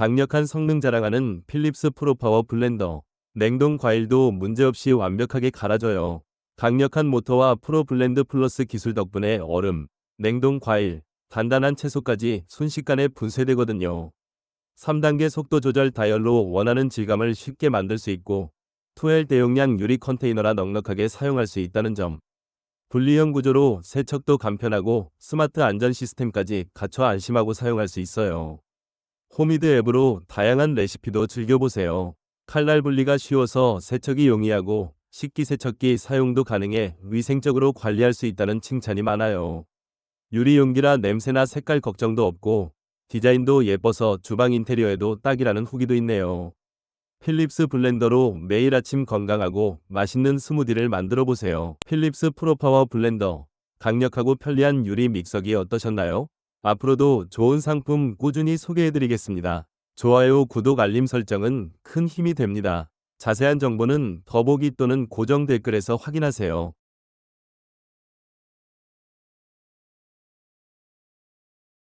강력한 성능 자랑하는 필립스 프로파워 블렌더. 냉동 과일도 문제없이 완벽하게 갈아줘요. 강력한 모터와 프로 블렌드 플러스 기술 덕분에 얼음, 냉동 과일, 단단한 채소까지 순식간에 분쇄되거든요. 3단계 속도 조절 다이얼로 원하는 질감을 쉽게 만들 수 있고 2L 대용량 유리 컨테이너라 넉넉하게 사용할 수 있다는 점. 분리형 구조로 세척도 간편하고 스마트 안전 시스템까지 갖춰 안심하고 사용할 수 있어요. 호미드 앱으로 다양한 레시피도 즐겨보세요. 칼날 분리가 쉬워서 세척이 용이하고 식기세척기 사용도 가능해 위생적으로 관리할 수 있다는 칭찬이 많아요. 유리 용기라 냄새나 색깔 걱정도 없고 디자인도 예뻐서 주방 인테리어에도 딱이라는 후기도 있네요. 필립스 블렌더로 매일 아침 건강하고 맛있는 스무디를 만들어 보세요. 필립스 프로파워 블렌더. 강력하고 편리한 유리 믹서기 어떠셨나요? 앞으로도 좋은 상품 꾸준히 소개해 드리겠습니다. 좋아요, 구독, 알림 설정은 큰 힘이 됩니다. 자세한 정보는 더보기 또는 고정 댓글에서 확인하세요.